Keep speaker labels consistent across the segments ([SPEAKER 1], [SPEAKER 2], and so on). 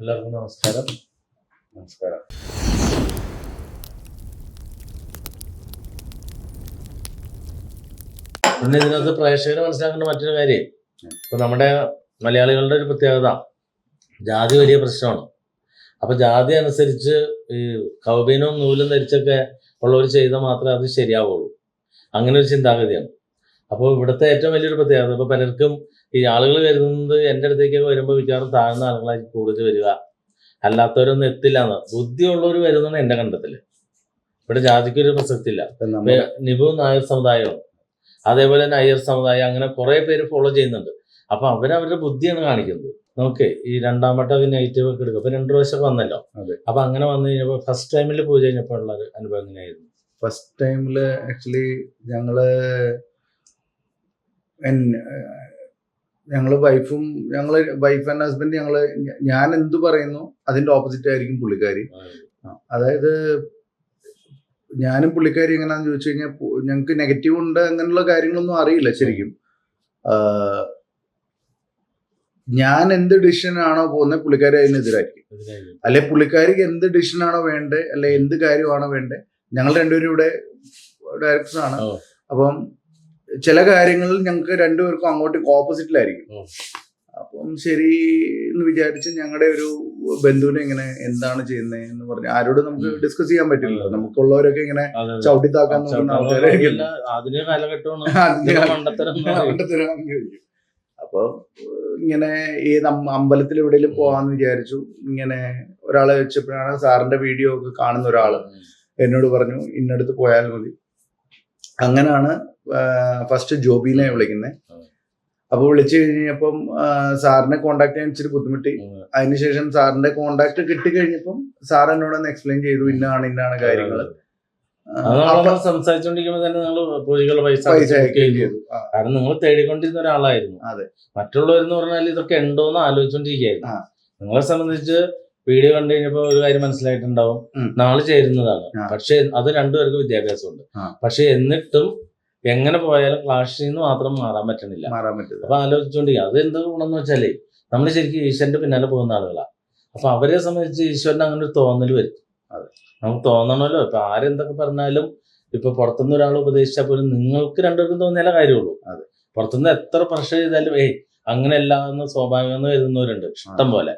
[SPEAKER 1] എല്ലാവർക്കും നമസ്കാരം.
[SPEAKER 2] നമസ്കാരം.
[SPEAKER 1] പിന്നെ ഇതിനകത്ത് പ്രേക്ഷകർ മനസ്സിലാക്കേണ്ട മറ്റൊരു കാര്യം. ഇപ്പൊ നമ്മുടെ മലയാളികളുടെ ഒരു പ്രത്യേകത. ജാതി വലിയ പ്രശ്നമാണ്. അപ്പൊ ജാതി അനുസരിച്ച് ഈ കൗബീനവും നൂലും ധരിച്ചൊക്കെ ഉള്ളവർ ചെയ്താൽ മാത്രമേ അത് ശരിയാവുള്ളൂ. അങ്ങനെ ഒരു ചിന്താഗതിയാണ്. അപ്പോൾ ഇവിടുത്തെ ഏറ്റവും വലിയൊരു പ്രത്യേകത ഇപ്പൊ പലർക്കും ഈ ആളുകൾ കരുതുന്നത് എന്റെ അടുത്തേക്കൊക്കെ വരുമ്പോൾ മിക്കവാറും താഴ്ന്ന ആളുകളായിരിക്കും കൂടുതൽ വരിക. അല്ലാത്തവരൊന്നും എത്തില്ല എന്ന് ബുദ്ധിയുള്ളവർ വരുന്നതാണ് എന്റെ കണ്ടെത്തൽ. ഇവിടെ ജാതിക്കൊരു പ്രസക്തി ഇല്ല നിപു നായർ സമുദായവും അതേപോലെ തന്നെ അയ്യർ സമുദായം അങ്ങനെ കുറെ പേര് ഫോളോ ചെയ്യുന്നുണ്ട്. അപ്പൊ അവരവരുടെ ബുദ്ധിയാണ് കാണിക്കുന്നത്. നമുക്ക് ഈ രണ്ടാം വട്ടം അത് നെഗറ്റീവ് ഒക്കെ എടുക്കും. അപ്പൊ രണ്ടു പ്രാവശ്യം വന്നല്ലോ. അപ്പൊ അങ്ങനെ വന്നു കഴിഞ്ഞപ്പോ ഫസ്റ്റ് ടൈമിൽ പൂജ കഴിഞ്ഞപ്പോൾ ഉള്ള അനുഭവം എങ്ങനെയായിരുന്നു?
[SPEAKER 2] ഫസ്റ്റ് ടൈമിൽ ആക്ച്വലി ഞങ്ങൾ ഞങ്ങൾ വൈഫും ഞങ്ങൾ വൈഫ് ആൻഡ് ഹസ്ബൻഡ് ഞങ്ങൾ ഞാൻ എന്ത് പറയുന്നു അതിന്റെ ഓപ്പോസിറ്റ് ആയിരിക്കും പുള്ളിക്കാരി. അതായത് ഞാനും പുള്ളിക്കാരി എങ്ങനെയാന്ന് ചോദിച്ചു കഴിഞ്ഞാൽ ഞങ്ങൾക്ക് നെഗറ്റീവ് ഉണ്ട് അങ്ങനെയുള്ള കാര്യങ്ങളൊന്നും അറിയില്ല ശരിക്കും. ഞാൻ എന്ത് ഡിസിഷൻ ആണോ പോകുന്നത് പുള്ളിക്കാരി അതിനെതിരായിരിക്കും. അല്ലെ പുള്ളിക്കാരിക്ക് എന്ത് ഡിസിഷൻ ആണോ വേണ്ടത് അല്ലെ എന്ത് കാര്യമാണോ വേണ്ടത് ഞങ്ങൾ രണ്ടുപേരും ഇവിടെ ഡയറക്ടർ ആണ്.
[SPEAKER 1] ഓ.
[SPEAKER 2] അപ്പം ചില കാര്യങ്ങളിൽ ഞങ്ങൾക്ക് രണ്ടുപേർക്കും അങ്ങോട്ട് ഓപ്പോസിറ്റിലായിരിക്കും. അപ്പം ശരി എന്ന് വിചാരിച്ച് ഞങ്ങളുടെ ഒരു ബന്ധുവിനെ ഇങ്ങനെ എന്താണ് ചെയ്യുന്നത് എന്ന് പറഞ്ഞ് ആരോട് നമുക്ക് ഡിസ്കസ് ചെയ്യാൻ പറ്റില്ലല്ലോ. നമുക്കുള്ളവരൊക്കെ ഇങ്ങനെ. ചവിട്ടിത്താക്കാൻ നോക്കുന്ന ചോദിക്കും. അപ്പൊ ഇങ്ങനെ ഈ അമ്പലത്തിൽ എവിടെയെങ്കിലും പോവാന്ന് വിചാരിച്ചു. ഇങ്ങനെ ഒരാളെ വെച്ചപ്പോഴാണ് സാറിന്റെ വീഡിയോ ഒക്കെ കാണുന്ന ഒരാൾ എന്നോട് പറഞ്ഞു ഇന്നടുത്ത് പോയാൽ മതി. അങ്ങനാണ് ഫസ്റ്റ് ജോബിയിലാണ് വിളിക്കുന്നത്
[SPEAKER 1] അപ്പോൾ
[SPEAKER 2] അപ്പൊ വിളിച്ചു കഴിഞ്ഞപ്പം സാറിനെ കോണ്ടാക്ട് ചെയ്യാൻ ഇച്ചിരി ബുദ്ധിമുട്ടി. അതിനുശേഷം സാറിന്റെ കോണ്ടാക്ട് കിട്ടിക്കഴിഞ്ഞപ്പം സാർ എന്നോടൊന്ന് എക്സ്പ്ലെയിൻ ചെയ്തു ഇന്നാണ് ഇന്നാണ് കാര്യങ്ങൾ
[SPEAKER 1] നമ്മൾ തന്നെ നിങ്ങൾ പൂജകൾ പൈസ ചെയ്തു. കാരണം നിങ്ങൾ തേടിക്കൊണ്ടിരുന്ന ഒരാളായിരുന്നു.
[SPEAKER 2] അതെ.
[SPEAKER 1] മറ്റുള്ളവരെന്ന് പറഞ്ഞാൽ ഇതൊക്കെ ഉണ്ടോന്ന് ആലോചിച്ചോണ്ടിരിക്കുകയായിരുന്നു.
[SPEAKER 2] ആ.
[SPEAKER 1] നിങ്ങളെ സംബന്ധിച്ച് വീഡിയോ കണ്ടു കഴിഞ്ഞപ്പോ ഒരു കാര്യം മനസ്സിലായിട്ടുണ്ടാവും. നാളെ ചേരുന്നതാണ്. പക്ഷെ അത് രണ്ടുപേർക്കും വിദ്യാഭ്യാസമുണ്ട്. പക്ഷെ എന്നിട്ടും എങ്ങനെ പോയാലും ക്ലാഷിൽ നിന്ന് മാത്രം മാറാൻ പറ്റണില്ല
[SPEAKER 2] മാറാൻ പറ്റില്ല.
[SPEAKER 1] അപ്പൊ ആലോചിച്ചുകൊണ്ടിരിക്കുക അത് എന്ത് ഗുണമെന്ന് വെച്ചാൽ നമ്മൾ ശരിക്കും ഈശ്വരന്റെ പിന്നാലെ പോകുന്ന ആളുകളാണ് അപ്പൊ അവരെ സംബന്ധിച്ച് ഈശ്വരന് അങ്ങനെ ഒരു തോന്നൽ വരും
[SPEAKER 2] അതെ.
[SPEAKER 1] നമുക്ക് തോന്നണമല്ലോ. ഇപ്പൊ ആരെന്തൊക്കെ പറഞ്ഞാലും ഇപ്പൊ പുറത്തുനിന്ന് ഒരാൾ ഉപദേശിച്ചാൽ പോലും നിങ്ങൾക്ക് രണ്ടുപേർക്കും തോന്നിയാലേ കാര്യമുള്ളൂ.
[SPEAKER 2] അതെ.
[SPEAKER 1] പുറത്തുനിന്ന് എത്ര പ്രഷർ ചെയ്താലും ഏയ് അങ്ങനെയല്ല എന്ന് സ്വാഭാവികം വരുന്നവരുണ്ട് ഇഷ്ടം പോലെ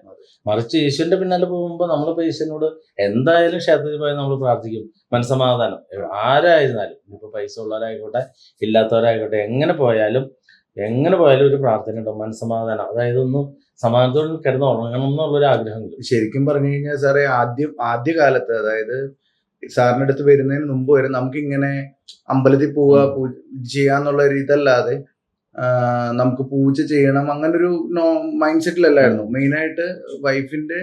[SPEAKER 1] മറിച്ച് ഈശ്വരന്റെ പിന്നാലെ പോകുമ്പോൾ നമ്മളിപ്പോ ഈശ്വരനോട് എന്തായാലും ക്ഷേത്രത്തിൽ പോയാൽ നമ്മൾ പ്രാർത്ഥിക്കും. മനസ്സമാധാനം. ആരായിരുന്നാലും ഇപ്പൊ പൈസ ഉള്ളവരായിക്കോട്ടെ ഇല്ലാത്തവരായിക്കോട്ടെ എങ്ങനെ പോയാലും എങ്ങനെ പോയാലും ഒരു പ്രാർത്ഥന ഉണ്ടാവും. മനസ്സമാധാനം. അതായത് ഒന്ന് സമാധാനത്തോടെ കിടന്ന് ഉറങ്ങണം എന്നുള്ളൊരു ആഗ്രഹമുണ്ട്.
[SPEAKER 2] ശരിക്കും പറഞ്ഞു കഴിഞ്ഞാൽ സാറേ ആദ്യം ആദ്യ കാലത്ത് അതായത് സാറിന്റെ അടുത്ത് വരുന്നതിന് മുമ്പ് വരെ നമുക്ക് ഇങ്ങനെ അമ്പലത്തിൽ പോവുക ചെയ്യാന്നുള്ള ഒരു ഇതല്ലാതെ നമുക്ക് പൂജ ചെയ്യണം. അങ്ങനെ ഒരു നോ മൈൻഡ് സെറ്റിലല്ലായിരുന്നു മെയിനായിട്ട് വൈഫിന്റെ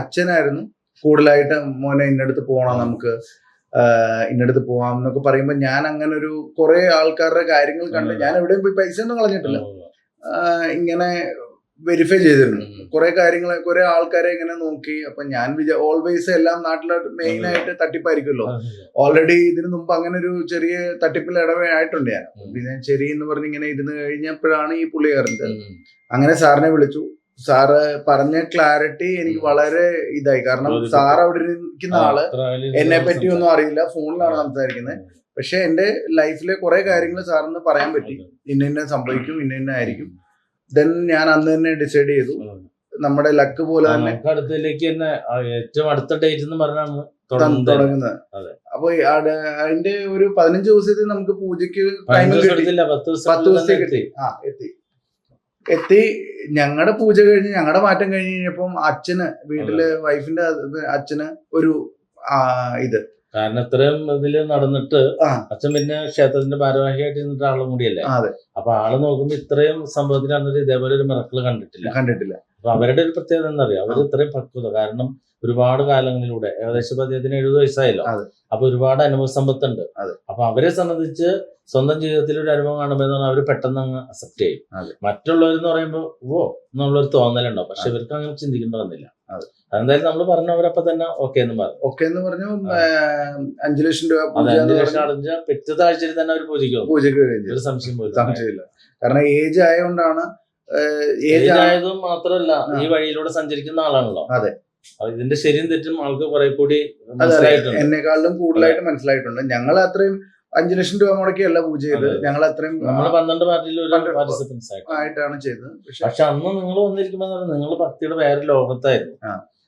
[SPEAKER 2] അച്ഛനായിരുന്നു. കൂടുതലായിട്ട് മോനെ ഇന്നടുത്ത് പോകണം നമുക്ക്. ഇന്നടുത്ത് പോവാം എന്നൊക്കെ പറയുമ്പോൾ ഞാൻ അങ്ങനെ ഒരു കുറെ ആൾക്കാരുടെ കാര്യങ്ങൾ കണ്ട് ഞാൻ എവിടെയും പോയി പൈസ ഒന്നും കളഞ്ഞിട്ടില്ല ഇങ്ങനെ വെരിഫൈ ചെയ്തിരുന്നു. കുറെ കാര്യങ്ങൾ കുറെ ആൾക്കാരെ ഇങ്ങനെ നോക്കി. അപ്പൊ ഞാൻ വിചാ ഓൾവേസ് എല്ലാം നാട്ടിലെ മെയിൻ ആയിട്ട് തട്ടിപ്പായിരിക്കുമല്ലോ. ഓൾറെഡി ഇതിനു മുമ്പ് അങ്ങനെ ഒരു ചെറിയ തട്ടിപ്പിൽ ഇടവേയായിട്ടുണ്ട് ഞാൻ. പിന്നെ ശരി എന്ന് പറഞ്ഞ് ഇങ്ങനെ ഇരുന്ന് കഴിഞ്ഞപ്പോഴാണ് ഈ പുള്ളി കയറുന്നത്. അങ്ങനെ സാറിനെ വിളിച്ചു. സാറ് പറഞ്ഞ ക്ലാരിറ്റി എനിക്ക് വളരെ ഇതായി. കാരണം സാർ അവിടെ ഇരിക്കുന്ന
[SPEAKER 1] ആൾ
[SPEAKER 2] എന്നെ പറ്റി ഒന്നും അറിയില്ല. ഫോണിലാണ് സംസാരിക്കുന്നത്. പക്ഷെ എന്റെ ലൈഫിലെ കുറെ കാര്യങ്ങൾ സാറിന് പറയാൻ പറ്റി. ഇന്ന ഇന്ന സംഭവിക്കും ഇന്ന ഇന്ന ആയിരിക്കും. ദെൻ ഞാൻ അന്ന് തന്നെ ഡിസൈഡ് ചെയ്തു. നമ്മുടെ ലക്ക് പോലെ തന്നെ
[SPEAKER 1] അടുത്തേക്ക് തന്നെ ഏറ്റവും അടുത്ത ഡേറ്റ് എന്ന് പറഞ്ഞാണ് തുടങ്ങുന്നത്.
[SPEAKER 2] അപ്പൊ അതിന്റെ ഒരു പതിനഞ്ച് ദിവസത്തിൽ നമുക്ക് പൂജയ്ക്ക് ടൈം കിട്ടി.
[SPEAKER 1] പത്ത്
[SPEAKER 2] ദിവസത്തേക്ക്
[SPEAKER 1] എത്തി.
[SPEAKER 2] ആ എത്തി. എത്തി. ഞങ്ങളുടെ പൂജ കഴിഞ്ഞ് ഞങ്ങളുടെ മാറ്റം കഴിഞ്ഞ് കഴിഞ്ഞപ്പം അച്ഛന് വീട്ടിൽ വൈഫിന്റെ അച്ഛന് ഒരു ഇത്.
[SPEAKER 1] കാരണം ഇത്രയും ഇതിൽ നടന്നിട്ട് അച്ഛൻ പിന്നെ ക്ഷേത്രത്തിന്റെ ഭാരവാഹിയായിട്ട് നിന്നിട്ട് ആളും കൂടിയല്ലേ അപ്പൊ ആൾ നോക്കുമ്പോ ഇത്രയും സംഭവത്തിൽ നടന്നിട്ട് ഇതേപോലെ ഒരു മിറക്കിൾ കണ്ടിട്ടില്ല.
[SPEAKER 2] കണ്ടിട്ടില്ല.
[SPEAKER 1] അപ്പൊ അവരുടെ ഒരു പ്രത്യേകത എന്താ അറിയാം അവർ ഇത്രയും പക്വത. കാരണം ഒരുപാട് കാലങ്ങളിലൂടെ ഏകദേശം അദ്ദേഹത്തിന് എഴുപത് വയസ്സായല്ലോ. അപ്പൊ ഒരുപാട് അനുഭവ സമ്പത്തുണ്ട്. അപ്പൊ അവരെ സംബന്ധിച്ച് സ്വന്തം ജീവിതത്തിൽ ഒരു അനുഭവം കാണുമ്പോൾ എന്ന് പറഞ്ഞാൽ അവർ പെട്ടെന്ന് അങ്ങ് അക്സെപ്റ്റ് ചെയ്യും. മറ്റുള്ളവരെന്ന് പറയുമ്പോൾ ഓ എന്നുള്ളൊരു തോന്നലുണ്ടാവും. പക്ഷെ. ഇവർക്ക് അങ്ങനെ ചിന്തിക്കേണ്ടി വന്നില്ല. അതെന്തായാലും നമ്മൾ പറഞ്ഞവരപ്പൊ തന്നെ ഓക്കെ എന്ന് പറഞ്ഞു
[SPEAKER 2] ഓക്കെ എന്ന് പറഞ്ഞു അഞ്ചു ലക്ഷം രൂപ
[SPEAKER 1] അഞ്ചു ലക്ഷം അടഞ്ഞ പിറ്റത്തെ ആഴ്ചയിൽ തന്നെ അവർ പൂജിക്കും
[SPEAKER 2] പൂജയ്ക്ക് കഴിഞ്ഞു
[SPEAKER 1] ഒരു സംശയം പോലും
[SPEAKER 2] സംശയമില്ല. കാരണം ഏജ് ആയതുകൊണ്ടാണ് ഏജ്
[SPEAKER 1] ആയതും മാത്രമല്ല ഈ വഴിയിലൂടെ സഞ്ചരിക്കുന്ന ആളാണല്ലോ.
[SPEAKER 2] അതെ.
[SPEAKER 1] ഇതിന്റെ ശരിയും തെറ്റും ആൾക്ക് കുറെ കൂടി
[SPEAKER 2] എന്നെക്കാളും കൂടുതലായിട്ട് മനസ്സിലായിട്ടുണ്ട്. ഞങ്ങൾ അത്രയും അഞ്ചു ലക്ഷം രൂപ മുടക്കിയല്ല പൂജ ചെയ്ത് ഞങ്ങൾ അത്രയും
[SPEAKER 1] നമ്മൾ പന്ത്രണ്ട് പാർട്ടിയിൽ
[SPEAKER 2] ആയിട്ടാണ് ചെയ്തത്. പക്ഷെ
[SPEAKER 1] അന്ന് നിങ്ങൾ വന്നിരിക്കുമ്പോൾ നിങ്ങൾ ഭക്തിയുടെ വേറെ ലോകത്തായിരുന്നു.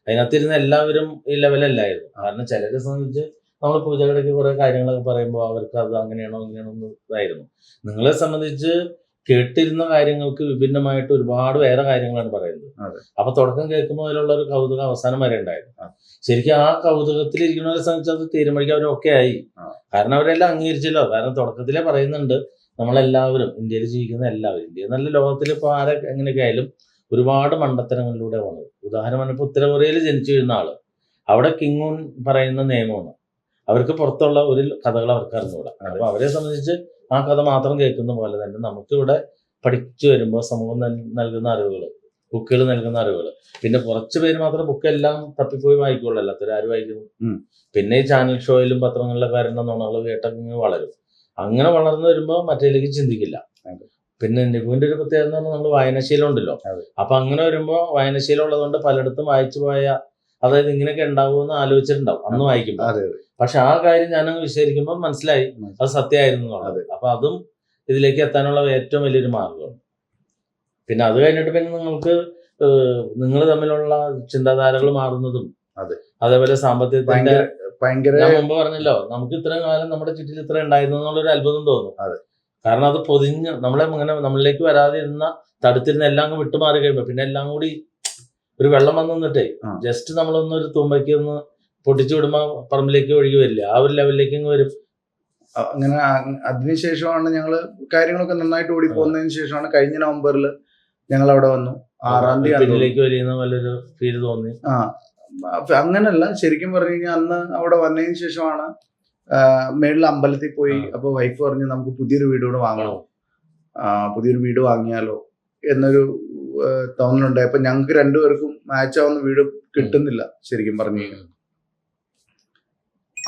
[SPEAKER 1] അതിനകത്തിരുന്ന് എല്ലാവരും ഈ ലെവലല്ലായിരുന്നു. കാരണം ചിലരെ സംബന്ധിച്ച് നമ്മൾ പൂജകളൊക്കെ കുറെ കാര്യങ്ങളൊക്കെ പറയുമ്പോൾ അവർക്ക് അത് അങ്ങനെയാണോ ഇങ്ങനെയാണോ ഇതായിരുന്നു. നിങ്ങളെ സംബന്ധിച്ച് കേട്ടിരുന്ന കാര്യങ്ങൾക്ക് വിഭിന്നമായിട്ട് ഒരുപാട് വേറെ കാര്യങ്ങളാണ് പറയുന്നത്. അപ്പൊ തുടക്കം കേൾക്കുമ്പോൾ അതിലുള്ള ഒരു കൗതുകം അവസാനം വരെ ഉണ്ടായിരുന്നു. ശരിക്കും ആ കൗതുകത്തിൽ ഇരിക്കുന്നവരെ സംബന്ധിച്ച് അത് തീരുമാനിക്കാൻ അവരൊക്കെ ആയി. കാരണം അവരെല്ലാം അംഗീകരിച്ചല്ലോ. കാരണം തുടക്കത്തിലേ പറയുന്നുണ്ട് നമ്മളെല്ലാവരും ഇന്ത്യയിൽ ജീവിക്കുന്ന എല്ലാവരും ഇന്ത്യ നല്ല ലോകത്തിൽ ഇപ്പോൾ ആരെ എങ്ങനെയൊക്കെ ആയാലും ഒരുപാട് മണ്ടത്തരങ്ങളിലൂടെ വന്നത് ഉദാഹരണം ഇപ്പോൾ ഉത്തര കൊറിയയിൽ ജനിച്ചു വീഴുന്ന ആൾ. അവിടെ കിങ്ങൂൺ പറയുന്ന നിയമമാണ്. അവർക്ക് പുറത്തുള്ള ഒരു കഥകൾ അവർക്ക് അറിഞ്ഞുകൂടാ. അപ്പൊ അവരെ സംബന്ധിച്ച് ആ കഥ മാത്രം കേൾക്കുന്ന പോലെ തന്നെ നമുക്കിവിടെ പഠിച്ചു വരുമ്പോൾ സമൂഹം നൽകുന്ന അറിവുകൾ ബുക്കുകൾ നൽകുന്ന അറിവുകൾ പിന്നെ കുറച്ച് പേര് മാത്രം ബുക്കെല്ലാം തപ്പിപ്പോയി വായിക്കുള്ളൂ. അല്ലാത്തവർ ആര് വായിക്കുന്നു. പിന്നെ ഈ ചാനൽ ഷോയിലും പത്രങ്ങളിലൊക്കെ വരുന്ന നുണകൾ കേട്ടങ്ങ് വളരും. അങ്ങനെ വളർന്നു വരുമ്പോൾ മറ്റേലേക്ക് ചിന്തിക്കില്ല. പിന്നെ നിപുവിന്റെ ഒരു പ്രത്യേകത എന്ന് പറഞ്ഞാൽ നമ്മൾ വായനശീലം ഉണ്ടല്ലോ. അപ്പൊ അങ്ങനെ വരുമ്പോൾ വായനശീലം ഉള്ളതുകൊണ്ട് പലയിടത്തും വായിച്ചു പോയ അതായത് ഇങ്ങനെയൊക്കെ ഉണ്ടാവുമെന്ന് ആലോചിച്ചിട്ടുണ്ടാവും. അന്ന് വായിക്കുമ്പോൾ പക്ഷെ ആ കാര്യം ഞാനങ്ങ് വിശദീകരിക്കുമ്പോൾ മനസ്സിലായി. അത് സത്യമായിരുന്നു എന്നുള്ളത്. അപ്പൊ അതും ഇതിലേക്ക് എത്താനുള്ള ഏറ്റവും വലിയൊരു മാർഗം പിന്നെ അത് കഴിഞ്ഞിട്ട് പിന്നെ നിങ്ങൾക്ക് നിങ്ങൾ തമ്മിലുള്ള ചിന്താധാരകൾ മാറുന്നതും
[SPEAKER 2] അതെ.
[SPEAKER 1] അതേപോലെ സാമ്പത്തികത്തിന്റെ ഞാൻ മുമ്പ് പറഞ്ഞല്ലോ നമുക്ക് ഇത്രയും കാലം നമ്മുടെ ചുറ്റിൽ ഇത്ര ഉണ്ടായിരുന്നു എന്നുള്ളൊരു അത്ഭുതം തോന്നും.
[SPEAKER 2] അതെ.
[SPEAKER 1] കാരണം അത് പൊതിഞ്ഞ് നമ്മളെ ഇങ്ങനെ നമ്മളിലേക്ക് വരാതെ ഇരുന്ന തടുത്തിരുന്ന എല്ലാം വിട്ടുമാറി കഴിയുമ്പോ പിന്നെ എല്ലാം കൂടി ഒരു വെള്ളം
[SPEAKER 2] വന്നിട്ടേ
[SPEAKER 1] ജസ്റ്റ് നമ്മളൊന്നൊരു തുമ്പയ്ക്ക് ഒന്ന് പൊട്ടിച്ചു വിടുമ്പോൾ പറമ്പിലേക്ക് ഒഴുകി വരില്ല. ആ ഒരു ലെവലിലേക്ക് വരും.
[SPEAKER 2] അങ്ങനെ അതിനുശേഷമാണ് ഞങ്ങൾ കാര്യങ്ങളൊക്കെ നന്നായിട്ട് ഓടി പോകുന്നതിന് ശേഷമാണ് കഴിഞ്ഞ നവംബറിൽ ഞങ്ങൾ അവിടെ വന്നു ആറാം തീയതി
[SPEAKER 1] പിന്നിലേക്ക് ഫീൽ തോന്നി.
[SPEAKER 2] ആ അങ്ങനല്ല ശരിക്കും പറഞ്ഞു കഴിഞ്ഞാൽ അന്ന് അവിടെ വന്നതിന് ശേഷമാണ് മേളിൽ അമ്പലത്തിൽ പോയി. അപ്പൊ വൈഫ് പറഞ്ഞു നമുക്ക് പുതിയൊരു വീട് കൂടെ വാങ്ങണം? ആ, പുതിയൊരു വീട് വാങ്ങിയാലോ എന്നൊരു തോന്നലുണ്ടായി. അപ്പൊ ഞങ്ങൾക്ക് രണ്ടുപേർക്കും മാച്ച് ആവുന്ന വീട് കിട്ടുന്നില്ല ശരിക്കും പറഞ്ഞു കഴിഞ്ഞാൽ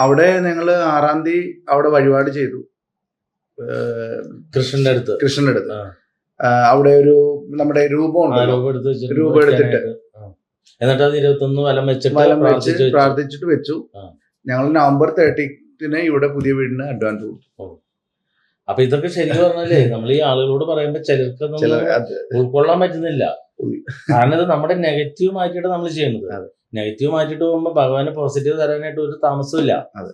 [SPEAKER 2] അവിടെ ഞങ്ങൾ ആറാം തീയതി അവിടെ വഴിപാട് ചെയ്തു.
[SPEAKER 1] കൃഷ്ണന്റെ അടുത്ത്.
[SPEAKER 2] കൃഷ്ണന്റെ അടുത്ത്. അവിടെ ഒരു നമ്മുടെ രൂപം
[SPEAKER 1] ആ
[SPEAKER 2] ഉണ്ടല്ലോ
[SPEAKER 1] രൂപ
[SPEAKER 2] എടുത്തിട്ട്.
[SPEAKER 1] എന്നിട്ട് അത് ഇരുപത്തൊന്ന് വലം വെച്ചിട്ട്
[SPEAKER 2] വലം വെച്ച് പ്രാർത്ഥിച്ചിട്ട് വെച്ചു. ഞങ്ങൾ നവംബർ തേർട്ടീത്തിന് ഇവിടെ പുതിയ വീടിന് അഡ്വാൻസ് കൊടുത്തു.
[SPEAKER 1] അപ്പൊ ഇതൊക്കെ ശരിക്കും പറഞ്ഞാലേ നമ്മൾ ഈ ആളുകളോട് പറയുമ്പോ
[SPEAKER 2] ചിലർക്ക്
[SPEAKER 1] ഉൾക്കൊള്ളാൻ പറ്റുന്നില്ല. കാരണം ഇത് നമ്മുടെ നെഗറ്റീവ് മാറ്റിയിട്ട് നമ്മൾ ചെയ്യുന്നത്. നെഗറ്റീവ് മാറ്റിട്ട് പോകുമ്പോൾ ഭഗവാന് പോസിറ്റീവ് തരാനായിട്ട് ഒരു താമസമില്ല
[SPEAKER 2] അതെ.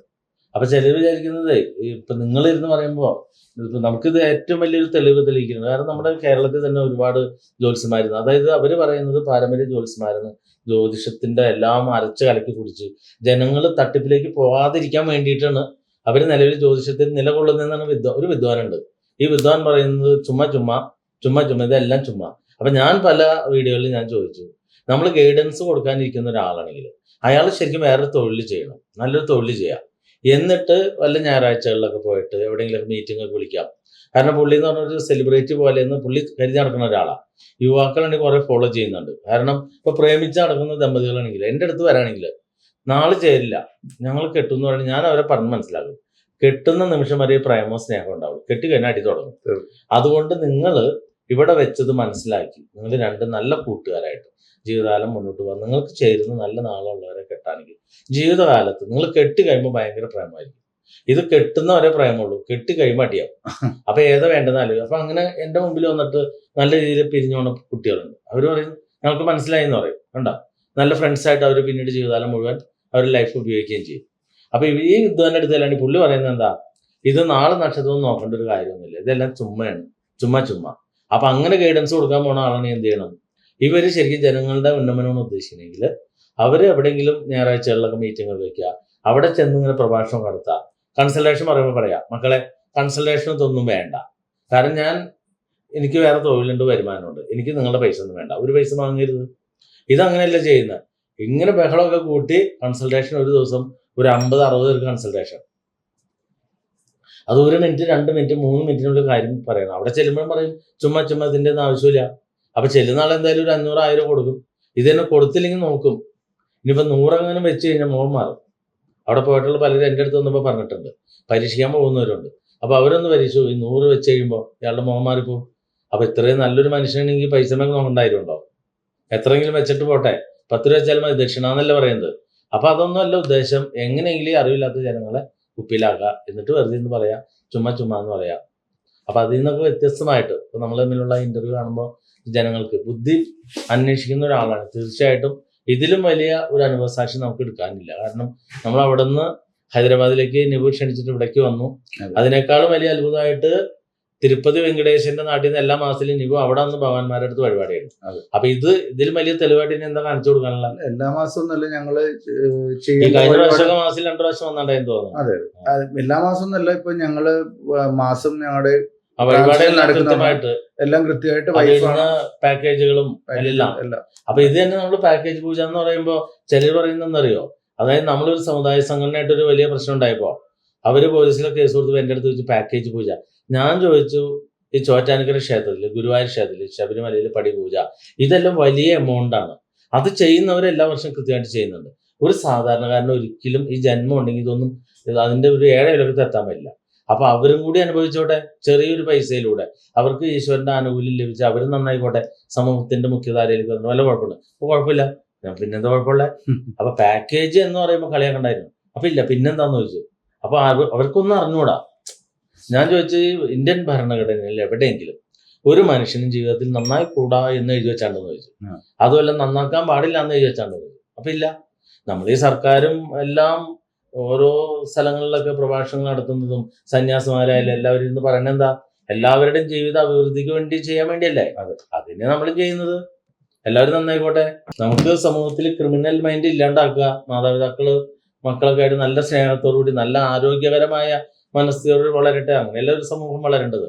[SPEAKER 1] അപ്പൊ ചിലർ വിചാരിക്കുന്നത് ഇപ്പൊ നിങ്ങൾ ഇരുന്ന് പറയുമ്പോ നമുക്ക് നമുക്കിത് ഏറ്റവും വലിയൊരു തെളിവ് തെളിയിക്കുന്നത്. കാരണം നമ്മുടെ കേരളത്തിൽ തന്നെ ഒരുപാട് ജ്യോത്സ്യമായിരുന്നു അതായത് അവർ പറയുന്നത് പാരമ്പര്യ ജ്യോത്സ്യമാരെന്ന് ജ്യോതിഷത്തിന്റെ എല്ലാം അരച്ച് കലക്കി കുടിച്ച് ജനങ്ങൾ തട്ടിപ്പിലേക്ക് പോകാതിരിക്കാൻ വേണ്ടിയിട്ടാണ് അവർ നിലവിൽ ജ്യോതിഷത്തിൽ നിലകൊള്ളുന്നതെന്നാണ് വിദ്വാൻ ഒരു വിദ്വാനുണ്ട്. ഈ വിദ്വാൻ പറയുന്നത് ചുമ്മാ ചുമ്മാ ചുമ്മാ ചുമ്മാ ഇതെല്ലാം ചുമ്മാ. അപ്പൊ ഞാൻ പല വീഡിയോകളിൽ ഞാൻ ചോദിച്ചു. നമ്മൾ ഗൈഡൻസ് കൊടുക്കാനിരിക്കുന്ന ഒരാളാണെങ്കിൽ അയാൾ ശരിക്കും വേറൊരു തൊഴിൽ ചെയ്യണം. നല്ലൊരു തൊഴിൽ ചെയ്യാം. എന്നിട്ട് വല്ല ഞായറാഴ്ചകളിലൊക്കെ പോയിട്ട് എവിടെയെങ്കിലും മീറ്റിംഗ് ഒക്കെ വിളിക്കാം. കാരണം പുള്ളി എന്ന് പറഞ്ഞൊരു സെലിബ്രിറ്റി പോലെ എന്ന് പുള്ളി കരുതി നടക്കുന്ന ഒരാളാണ് യുവാക്കളാണെങ്കിൽ കുറെ ഫോളോ ചെയ്യുന്നുണ്ട്. കാരണം ഇപ്പൊ പ്രേമിച്ച് നടക്കുന്ന ദമ്പതികളാണെങ്കിൽ എന്റെ അടുത്ത് വരാണെങ്കിൽ നാളെ ചേരില്ല. ഞങ്ങൾ കെട്ടുമെന്ന് പറഞ്ഞാൽ ഞാൻ അവരെ പറഞ്ഞ് മനസ്സിലാക്കും. കെട്ടുന്ന നിമിഷം വരെ പ്രേമോ സ്നേഹം ഉണ്ടാവും. കെട്ടി കഴിഞ്ഞാൽ അടി തുടങ്ങും. അതുകൊണ്ട് നിങ്ങൾ ഇവിടെ വെച്ചത് മനസ്സിലാക്കി. നിങ്ങൾ രണ്ട് നല്ല കൂട്ടുകാരായിട്ട് ജീവിതകാലം മുന്നോട്ട് പോകാം. നിങ്ങൾക്ക് ചേരുന്ന നല്ല നാളുള്ളവരെ കെട്ടാണെങ്കിൽ ജീവിതകാലത്ത് നിങ്ങൾ കെട്ടി കഴിയുമ്പോൾ ഭയങ്കര പ്രേമമായിരിക്കും. ഇത് കെട്ടുന്നവരെ പ്രേമുള്ളൂ കെട്ടി കഴിയുമ്പോൾ അടിയാവും. അപ്പൊ ഏതാ വേണ്ടെന്ന് ആലോചിക്കും. അപ്പൊ അങ്ങനെ എന്റെ മുമ്പിൽ വന്നിട്ട് നല്ല രീതിയിൽ പിരിഞ്ഞു പോണ കുട്ടികളുണ്ട്. അവർ പറയും ഞങ്ങൾക്ക് മനസ്സിലായി എന്ന് പറയും. കണ്ടോ? നല്ല ഫ്രണ്ട്സ് ആയിട്ട് അവർ പിന്നീട് ജീവിതകാലം മുഴുവൻ അവർ ലൈഫ് ഉപയോഗിക്കുകയും ചെയ്യും. അപ്പൊ ഈ വിദ്വാന്റെ അടുത്തല്ലാണ്ട് പുള്ളി പറയുന്നത് എന്താ? ഇത് നാളെ നക്ഷത്രം നോക്കേണ്ട ഒരു കാര്യമൊന്നുമില്ല. ഇതെല്ലാം ചുമ്മയാണ്. ചുമ്മാ ചുമ്മാ. അപ്പൊ അങ്ങനെ ഗൈഡൻസ് കൊടുക്കാൻ പോണ ആളാണ് എന്ത് ചെയ്യണം? ഇവർ ശരിക്കും ജനങ്ങളുടെ ഉന്നമനമാണ് ഉദ്ദേശിക്കുന്നതെങ്കിൽ അവർ എവിടെയെങ്കിലും ഞായറാഴ്ചകളിലൊക്കെ വയ്ക്കുക വെക്കുക. അവിടെ ചെന്ന് ഇങ്ങനെ പ്രഭാഷണം നടത്തുക. കൺസൾട്ടേഷൻ പറയുമ്പോൾ പറയാം മക്കളെ കൺസൾട്ടേഷൻ ഇതൊന്നും വേണ്ട. കാരണം ഞാൻ എനിക്ക് വേറെ തൊഴിലുണ്ട് വരുമാനമുണ്ട്. എനിക്ക് നിങ്ങളുടെ പൈസ ഒന്നും വേണ്ട. ഒരു പൈസ വാങ്ങരുത്. ഇതങ്ങനെയല്ല ചെയ്യുന്നത്? ഇങ്ങനെ ബഹളമൊക്കെ കൂട്ടി കൺസൾട്ടേഷൻ ഒരു ദിവസം ഒരു അമ്പത് അറുപത് പേർക്ക് കൺസൾട്ടേഷൻ അത് ഒരു മിനിറ്റ് രണ്ട് മിനിറ്റ് മൂന്ന് മിനിറ്റിനുള്ളിൽ കാര്യം പറയണം. അവിടെ ചെല്ലുമ്പോഴും പറയും ചുമ്മാ ചുമ്മാ ഇതിന്റെ ഒന്നും ആവശ്യമില്ല. അപ്പൊ ചെല്ലുന്ന ആൾ എന്തായാലും ഒരു അഞ്ഞൂറ് ആയിരം കൊടുക്കും തന്നെ കൊടുത്തില്ലെങ്കിൽ നോക്കും. ഇനിയിപ്പോ നൂറങ്ങനെ വെച്ച് കഴിഞ്ഞാൽ മോൻ മാറും. അവിടെ പോയിട്ടുള്ള പലരും എന്റെ അടുത്ത് വന്നപ്പോൾ പറഞ്ഞിട്ടുണ്ട്. പരീക്ഷിക്കാൻ പോകുന്നവരുണ്ട്. അപ്പൊ അവരൊന്ന് പരീക്ഷിച്ചു. ഈ നൂറ് വെച്ച് കഴിയുമ്പോൾ ഇയാളുടെ മോൻ മാറിപ്പോവും അപ്പൊ ഇത്രയും നല്ലൊരു മനുഷ്യനാണെങ്കിൽ പൈസ നോക്കണ്ടായിരുന്നുണ്ടോ എത്രയെങ്കിലും വെച്ചിട്ട് പോട്ടെ. പത്ത് രൂപ വെച്ചാൽ മതി. ദക്ഷിണന്നല്ലേ പറയുന്നത്. അപ്പൊ അതൊന്നുമല്ല ഉദ്ദേശം. എങ്ങനെയെങ്കിലും അറിവില്ലാത്ത ജനങ്ങളെ കുപ്പിയിലാക്കുക. എന്നിട്ട് വെറുതെ എന്ന് പറയാം. ചുമ്മാ ചുമ്മാ എന്ന് പറയാം. അപ്പൊ അതിൽ നിന്നൊക്കെ വ്യത്യസ്തമായിട്ട് ഇപ്പൊ നമ്മൾ തമ്മിലുള്ള ഇന്റർവ്യൂ കാണുമ്പോൾ ജനങ്ങൾക്ക് ബുദ്ധി അന്വേഷിക്കുന്ന ഒരാളാണ്. തീർച്ചയായിട്ടും ഇതിലും വലിയ ഒരു അനുഭവസാക്ഷി നമുക്ക് എടുക്കാനില്ല. കാരണം നമ്മൾ അവിടെ നിന്ന് ഹൈദരാബാദിലേക്ക് നിബു ക്ഷണിച്ചിട്ട് ഇവിടേക്ക് വന്നു.
[SPEAKER 2] അതെ.
[SPEAKER 1] അതിനേക്കാളും വലിയ അത്ഭുതമായിട്ട് തിരുപ്പതി വെങ്കടേശന്റെ നാട്ടിൽ നിന്ന് എല്ലാ മാസത്തിലും നിബു അവിടെ നിന്ന് ഭഗവാന്മാരുടെ അടുത്ത്
[SPEAKER 2] പരിപാടിയുണ്ട്.
[SPEAKER 1] അപ്പൊ ഇത് ഇതിൽ വലിയ തെളിവായിട്ട് ഇനി എന്താ കാണിച്ചു കൊടുക്കാനുള്ള?
[SPEAKER 2] എല്ലാ മാസവും
[SPEAKER 1] അല്ല
[SPEAKER 2] ഞങ്ങൾ
[SPEAKER 1] കഴിഞ്ഞ പ്രാവശ്യം മാസത്തിൽ രണ്ടു പ്രാവശ്യം വന്നിട്ടുണ്ടായെന്ന് തോന്നുന്നു.
[SPEAKER 2] അതെ. എല്ലാ മാസവും അല്ല ഇപ്പൊ ഞങ്ങൾ മാസം ഞങ്ങളുടെ
[SPEAKER 1] ആ
[SPEAKER 2] എല്ലാം കൃത്യമായിട്ട് വൈഫാണ്
[SPEAKER 1] പാക്കേജുകളും എല്ലാം അപ്പൊ ഇത് തന്നെ നമ്മൾ പാക്കേജ് പൂജ എന്ന് പറയുമ്പോ ചിലർ പറയുന്നറിയോ അതായത് നമ്മളൊരു സമുദായ സംഘടനയായിട്ട് ഒരു വലിയ പ്രശ്നം ഉണ്ടായപ്പോ അവർ പോലീസിലെ കേസ് കൊടുത്ത് എന്റെ അടുത്ത് വെച്ച് പാക്കേജ് പൂജ. ഞാൻ ചോദിച്ചു ഈ ചോറ്റാനിക്കര ക്ഷേത്രത്തിൽ ഗുരുവായൂർ ക്ഷേത്രത്തിൽ ശബരിമലയിൽ പടി പൂജ. ഇതെല്ലാം വലിയ എമൗണ്ട് ആണ്. അത് ചെയ്യുന്നവർ എല്ലാ വർഷവും കൃത്യമായിട്ട് ചെയ്യുന്നുണ്ട്. ഒരു സാധാരണക്കാരന് ഒരിക്കലും ഈ ജന്മം ഉണ്ടെങ്കിൽ ഇതൊന്നും ഇത് അതിന്റെ ഒരു ഏഴ് വിലക്കത്ത് എത്താൻ പറ്റില്ല. അപ്പൊ അവരും കൂടി അനുഭവിച്ചോട്ടെ ചെറിയൊരു പൈസയിലൂടെ. അവർക്ക് ഈശ്വരന്റെ ആനുകൂല്യം ലഭിച്ച അവരും നന്നായിക്കോട്ടെ. സമൂഹത്തിന്റെ മുഖ്യധാരയിലേക്ക് വന്നു. വല്ല കുഴപ്പമില്ല. അപ്പൊ കുഴപ്പമില്ല. ഞാൻ പിന്നെന്താ കുഴപ്പമില്ല അപ്പൊ പാക്കേജ് എന്ന് പറയുമ്പോൾ കളിയാക്കണ്ടായിരുന്നു അപ്പൊ ഇല്ല പിന്നെന്താന്ന് ചോദിച്ചു. അപ്പൊ അവ- അവർക്കൊന്നും അറിഞ്ഞൂടാ. ഞാൻ ചോദിച്ചു ഇന്ത്യൻ ഭരണഘടനയിൽ എവിടെയെങ്കിലും ഒരു മനുഷ്യനും ജീവിതത്തിൽ നന്നായി കൂടാ എന്ന് എഴുതി വെച്ചാണ്ടെന്ന് ചോദിച്ചു. അതുമല്ല നന്നാക്കാൻ പാടില്ല എന്ന് എഴുതി വെച്ചാണ്ടെന്ന് ചോദിച്ചു. അപ്പൊ ഇല്ല. നമ്മൾ ഈ സർക്കാരും എല്ലാം ഓരോ സ്ഥലങ്ങളിലൊക്കെ പ്രഭാഷണങ്ങൾ നടത്തുന്നതും സന്യാസിമാരായാലും എല്ലാവരും ഇന്ന് പറയുന്നത് എന്താ എല്ലാവരുടെയും ജീവിത അഭിവൃദ്ധിക്ക് വേണ്ടി ചെയ്യാൻ വേണ്ടിയല്ലേ?
[SPEAKER 2] അതെ.
[SPEAKER 1] അതിനെ നമ്മൾ ചെയ്യുന്നത്. എല്ലാവരും നന്നായിക്കോട്ടെ. നമുക്ക് സമൂഹത്തിൽ ക്രിമിനൽ മൈൻഡ് ഇല്ലാണ്ടാക്കുക മാതാപിതാക്കൾ മക്കളൊക്കെ ആയിട്ട് നല്ല സ്നേഹത്തോടു കൂടി നല്ല ആരോഗ്യകരമായ മനസ്ഥിതിയോട് വളരട്ടെ അങ്ങനെയല്ല ഒരു സമൂഹം വളരേണ്ടത്.